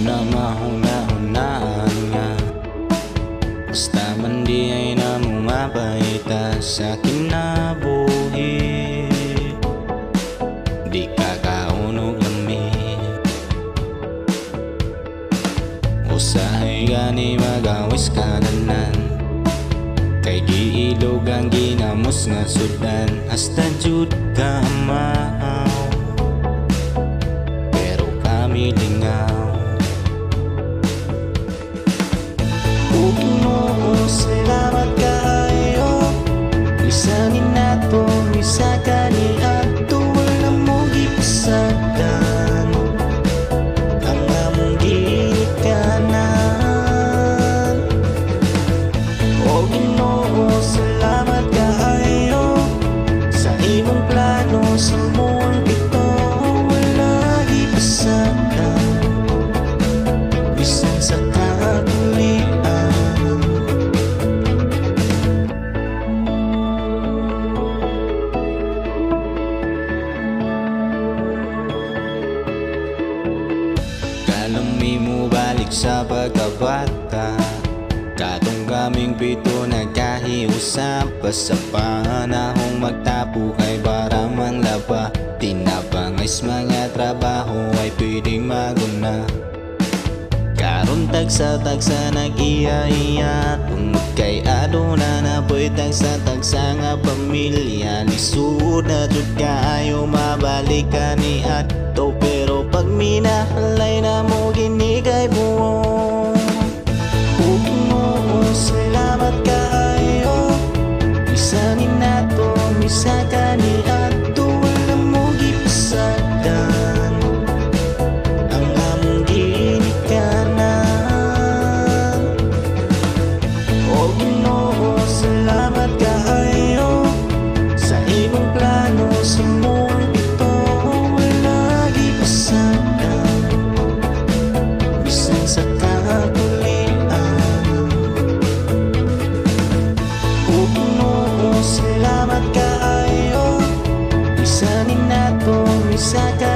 Una mahuna-hunaan nga. Basta man di ay namumapahita sa kinabuhi Di ka kaunog lamig Usahay gani magawis kananan Kay giilog ang ginamos nga sudan Hasta jud ka maaw. Pero kami lingaw Sa kagulian Kalami mo balik sa pagkabata. Katong kaming pito nagkahiusap. Pa sa panahong magtapo kay para man laba. Tinabangais mga trabaho ay pwedeng maguna Aron tagsa-tagsa nag-iya-iya Tungod kay aduna na po'y tagsa-tagsa nga pamilya Lisud na jud kaayo mabalik ka ni ato Pero pag minahalay na mo ginikay buong saca